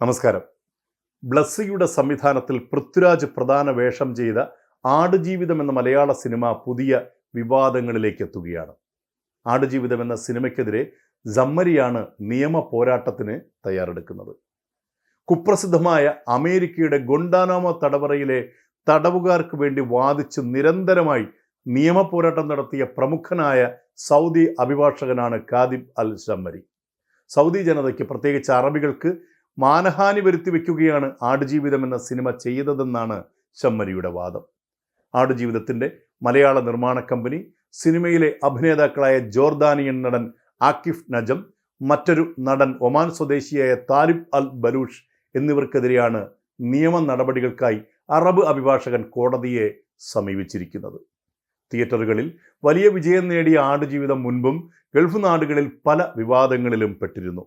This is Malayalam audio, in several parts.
നമസ്കാരം. ബ്ലസ്സിയുടെ സംവിധാനത്തിൽ പൃഥ്വിരാജ് പ്രധാന വേഷം ചെയ്ത ആടുജീവിതം എന്ന മലയാള സിനിമ പുതിയ വിവാദങ്ങളിലേക്ക് എത്തുകയാണ്. ആടുജീവിതം എന്ന സിനിമയ്ക്കെതിരെ ജമ്മരിയാണ് നിയമ പോരാട്ടത്തിന് തയ്യാറെടുക്കുന്നത്. കുപ്രസിദ്ധമായ അമേരിക്കയുടെ ഗൊണ്ടാനാമോ തടവറയിലെ തടവുകാർക്ക് വേണ്ടി വാദിച്ച് നിരന്തരമായി നിയമ പോരാട്ടം നടത്തിയ പ്രമുഖനായ സൗദി അഭിഭാഷകനാണ് കാദിബ് അൽ ഷമ്മരി സൗദി ജനതയ്ക്ക് പ്രത്യേകിച്ച് അറബികൾക്ക് മാനഹാനി വരുത്തി വയ്ക്കുകയാണ് ആടുജീവിതം എന്ന സിനിമ ചെയ്തതെന്നാണ് ഷമ്മരിയുടെ വാദം. ആടുജീവിതത്തിന്റെ മലയാള നിർമ്മാണ കമ്പനി സിനിമയിലെ അഭിനേതാക്കളായ ജോർദാനിയൻ നടൻ ആക്കിഫ് നജം മറ്റൊരു നടൻ ഒമാൻ സ്വദേശിയായ താലിബ് അൽ ബലൂഷ് എന്നിവർക്കെതിരെയാണ് നിയമ നടപടികൾക്കായി അറബ് അഭിഭാഷകൻ കോടതിയെ സമീപിച്ചിരിക്കുന്നത്. തിയേറ്ററുകളിൽ വലിയ വിജയം നേടിയ ആടുജീവിതം മുൻപും ഗൾഫ് നാടുകളിൽ പല വിവാദങ്ങളിലും പെട്ടിരുന്നു.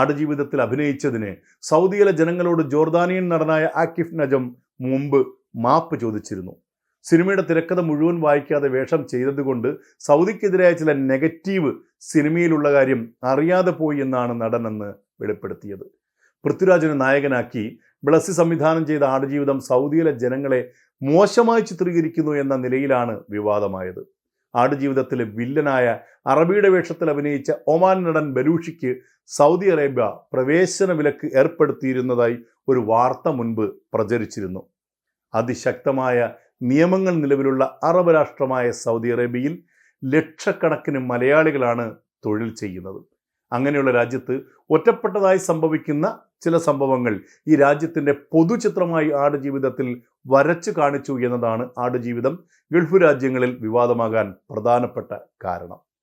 ആടുജീവിതത്തിൽ അഭിനയിച്ചതിന് സൗദിയിലെ ജനങ്ങളോട് ജോർദാനിയൻ നടനായ ആക്കിഫ് നജം മുമ്പ് മാപ്പ് ചോദിച്ചിരുന്നു. സിനിമയുടെ തിരക്കഥ മുഴുവൻ വായിക്കാതെ വേഷം ചെയ്തതുകൊണ്ട് സൗദിക്കെതിരായ ചില നെഗറ്റീവ് സിനിമയിലുള്ള കാര്യം അറിയാതെ പോയി എന്നാണ് നടനെന്ന് വെളിപ്പെടുത്തിയത്. പൃഥ്വിരാജിനെ നായകനാക്കി ബ്ലസ്സി സംവിധാനം ചെയ്ത ആടുജീവിതം സൗദിയിലെ ജനങ്ങളെ മോശമായി ചിത്രീകരിക്കുന്നു എന്ന നിലയിലാണ് വിവാദമായത്. ആടുജീവിതത്തിലെ വില്ലനായ അറബിയുടെ വേഷത്തിൽ അഭിനയിച്ച ഒമാൻ നടൻ ബലൂഷിക്ക് സൗദി അറേബ്യ പ്രവേശന വിലക്ക് ഏർപ്പെടുത്തിയിരുന്നതായി ഒരു വാർത്ത മുൻപ് പ്രചരിച്ചിരുന്നു. അതിശക്തമായ നിയമങ്ങൾ നിലവിലുള്ള അറബ് രാഷ്ട്രമായ സൗദി അറേബ്യയിൽ ലക്ഷക്കണക്കിന് മലയാളികളാണ് തൊഴിൽ ചെയ്യുന്നത്. അങ്ങനെയുള്ള രാജ്യത്ത് ഒറ്റപ്പെട്ടതായി സംഭവിക്കുന്ന ചില സംഭവങ്ങൾ ഈ രാജ്യത്തിന്റെ പൊതുചിത്രമായി ആടുജീവിതത്തിൽ വരച്ചു കാണിച്ചു എന്നതാണ് ആടുജീവിതം. ഗൾഫ് രാജ്യങ്ങളിൽ വിവാദമാകാൻ പ്രധാനപ്പെട്ട കാരണം.